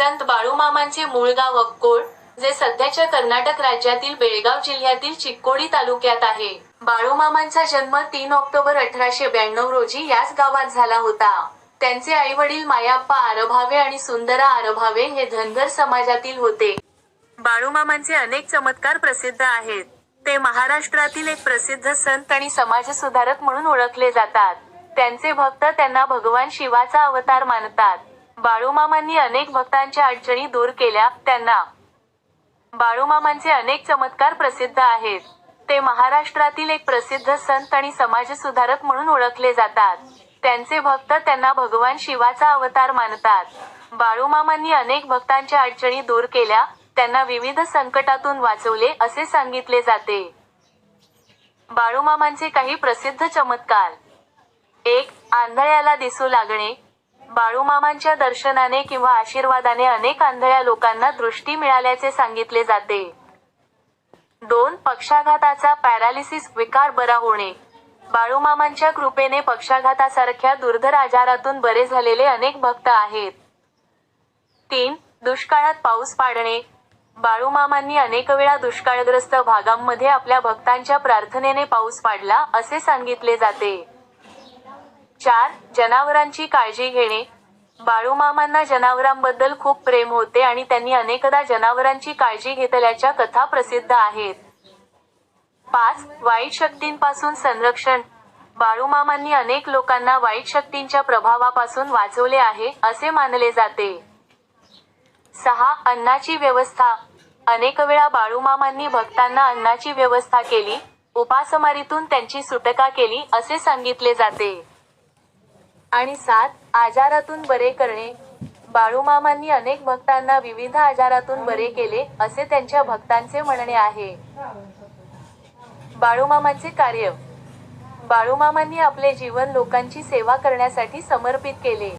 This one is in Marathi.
संत बाळूमामांचे मूळ गाव अक्कोळ जे सध्याच्या कर्नाटक राज्यातील बेळगाव जिल्ह्यातील चिक्कोडी तालुक्यात आहे. बाळूमामांचा जन्म तीन ऑक्टोबर अठराशे ब्याण्णव रोजी याच गावात झाला होता. त्यांचे आई वडील मायाप्पा आरभावे आणि सुंदरा आरभावे हे धनगर समाजातील होते. बाळूमामांचे अनेक चमत्कार प्रसिद्ध आहेत. ते महाराष्ट्रातील एक प्रसिद्ध संत आणि समाजसुधारक म्हणून ओळखले जातात. त्यांचे भक्त त्यांना भगवान शिवाचा अवतार मानतात. बाळूमामांनी अनेक भक्तांच्या अडचणी दूर केल्या त्यांना. बाळूमामांचे अनेक चमत्कार प्रसिद्ध आहेत. ते महाराष्ट्रातील एक प्रसिद्ध संत आणि समाज सुधारक म्हणून ओळखले जातात. त्यांचे भक्त त्यांना भगवान शिवाचा अवतार मानतात. बाळूमामांनी अनेक भक्तांच्या अडचणी दूर केल्या त्यांना विविध संकटातून वाचवले असे सांगितले जाते. बाळूमामांचे काही प्रसिद्ध चमत्कार. एक आंधळ्याला दिसू लागणे. बाळूमामांच्या दर्शनाने किंवा आशीर्वादाने अनेक आंधळ्या लोकांना दृष्टी मिळाल्याचे सांगितले जाते. दोन पक्षाघाताचा पॅरालिसिस विकार बरा होणे. बाळूमामांच्या कृपेने पक्षाघातासारख्या दुर्धर आजारातून बरे झालेले अनेक भक्त आहेत. तीन दुष्काळात पाऊस पाडणे. बाळूमामांनी अनेक वेळा दुष्काळग्रस्त भागांमध्ये आपल्या भक्तांच्या प्रार्थनेने पाऊस पाडला असे सांगितले जाते. चार जनावरांची काळजी घेणे. बाळूमामांना जनावरांबद्दल खूप प्रेम होते आणि त्यांनी अनेकदा जनावरांची काळजी घेतल्याच्या कथा प्रसिद्ध आहेत. पाच वाईट शक्तींपासून संरक्षण. बाळूमामांनी अनेक लोकांना वाईट शक्तींच्या प्रभावापासून वाचवले आहे असे मानले जाते. सहा अन्नाची व्यवस्था. अनेक वेळा बाळूमामांनी भक्तांना अन्नाची व्यवस्था केली उपासमारीतून त्यांची सुटका केली असे सांगितले जाते. आणि सात आजारातून बरे करणे. बाळूमामांनी अनेक भक्तांना विविध आजारातून बरे केले असे त्यांच्या भक्तांचे म्हणणे आहे. बाळूमामांचे कार्य. बाळूमामांनी आपले जीवन लोकांची सेवा करण्यासाठी समर्पित केले.